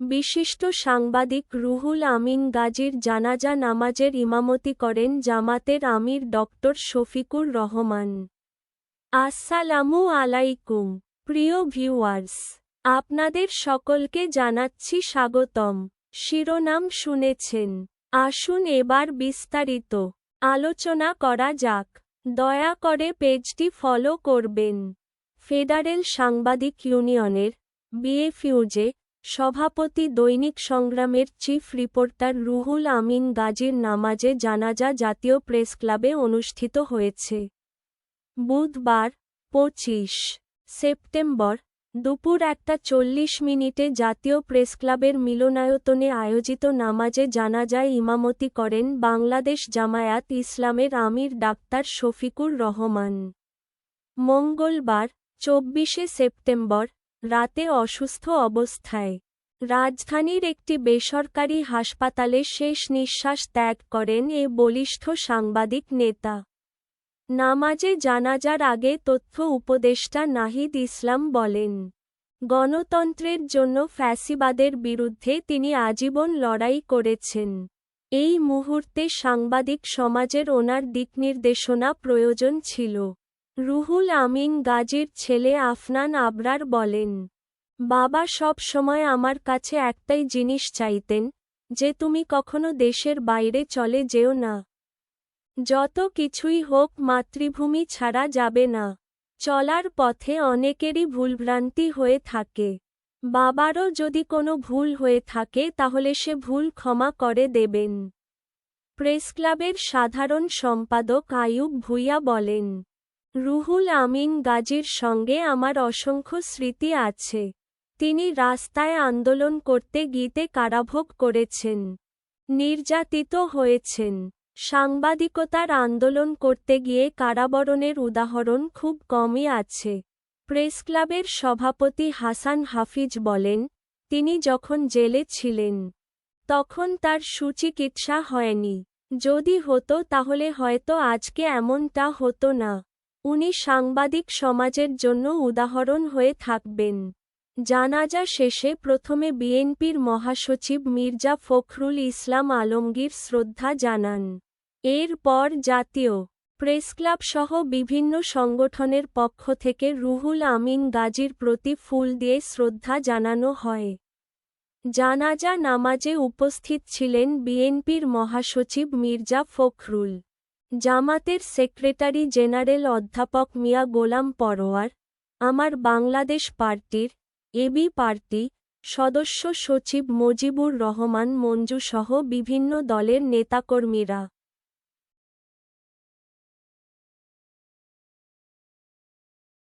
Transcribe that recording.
বিশিষ্ট সাংবাদিক রুহুল আমিন গাজীর জানাজা নামাজের ইমামতি করেন জামাতের আমির ডক্টর শফিকুর রহমান। আসসালামু আলাইকুম, প্রিয় ভিউয়ার্স, আপনাদের সকলকে জানাচ্ছি স্বাগতম। শিরোনাম শুনেছেন। আসুন এবার বিস্তারিত আলোচনা করা যাক। দয়া করে পেজটি ফলো করবেন। ফেডারেল সাংবাদিক ইউনিয়নের, বিএফইউজে সভাপতি দৈনিক সংগ্রামের চিফ রিপোর্টার রুহুল আমিন গাজীর নামাজে জানাজা জাতীয় প্রেস ক্লাবে অনুষ্ঠিত হয়েছে। বুধবার, পঁচিশ সেপ্টেম্বর, দুপুর একটা চল্লিশ মিনিটে জাতীয় প্রেসক্লাবের মিলনায়তনে আয়োজিত নামাজে জানাজায় ইমামতি করেন বাংলাদেশ জামায়াত ইসলামের আমির ডাক্তার শফিকুর রহমান। মঙ্গলবার, চব্বিশে সেপ্টেম্বর রাতে অসুস্থ অবস্থায়। রাজধানীর একটি বেসরকারি হাসপাতালে শেষ নিঃশ্বাস ত্যাগ করেন এ বলিষ্ঠ সাংবাদিক নেতা। নামাজে জানাজার আগে তথ্য উপদেষ্টা নাহিদ ইসলাম বলেন, গণতন্ত্রের জন্য ফ্যাসিবাদের বিরুদ্ধে তিনি আজীবন লড়াই করেছেন। এই মুহূর্তে সাংবাদিক সমাজের ওনার দিকনির্দেশনা প্রয়োজন ছিল। রুহুল আমিন গাজীর ছেলে আফনান আবরার বলেন, বাবা সব সময় আমার কাছে একটাই জিনিস চাইতেন, যে তুমি কখনো দেশের বাইরে চলে যেও না। যত কিছুই হোক মাতৃভূমি ছাড়া যাবে না। চলার পথে অনেকেরই ভুলভ্রান্তি হয়ে থাকে। বাবারও যদি কোনো ভুল হয়ে থাকে তাহলে সে ভুল ক্ষমা করে দেবেন। প্রেসক্লাবের সাধারণ সম্পাদক আয়ুব ভুইয়া বলেন রুহুল আমিন গাজীর সঙ্গে আমার অসংখ্য স্মৃতি আছে। তিনি রাস্তায় আন্দোলন করতে গীতে কারাভোগ করেছেন। নির্যাতিত হয়েছেন। সাংবাদিকতার আন্দোলন করতে গিয়ে কারাবরণের উদাহরণ খুব কমই আছে। প্রেসক্লাবের সভাপতি হাসান হাফিজ বলেন, তিনি যখন জেলে ছিলেন, তখন তার সুচিকিৎসা হয়নি। যদি হতো তাহলে হয়তো আজকে এমনটা হতো না। উনি সাংবাদিক সমাজের জন্য উদাহরণ হয়ে থাকবেন। জানাজা শেষে প্রথমে বিএনপির মহাসচিব মির্জা ফখরুল ইসলাম আলমগীর শ্রদ্ধা জানান। এরপর জাতীয় প্রেসক্লাব সহ বিভিন্ন সংগঠনের পক্ষ থেকে রুহুল আমিন গাজীর প্রতি ফুল দিয়ে শ্রদ্ধা জানানো হয়। জানাজা নামাজে উপস্থিত ছিলেন বিএনপির মহাসচিব মির্জা ফখরুল। জামাতের সেক্রেটারি জেনারেল অধ্যাপক মিয়া গোলাম পরোয়ার, আমার বাংলাদেশ পার্টির এবি পার্টি সদস্য সচিব মজিবুর রহমান মঞ্জুসহ বিভিন্ন দলের নেতাকর্মীরা।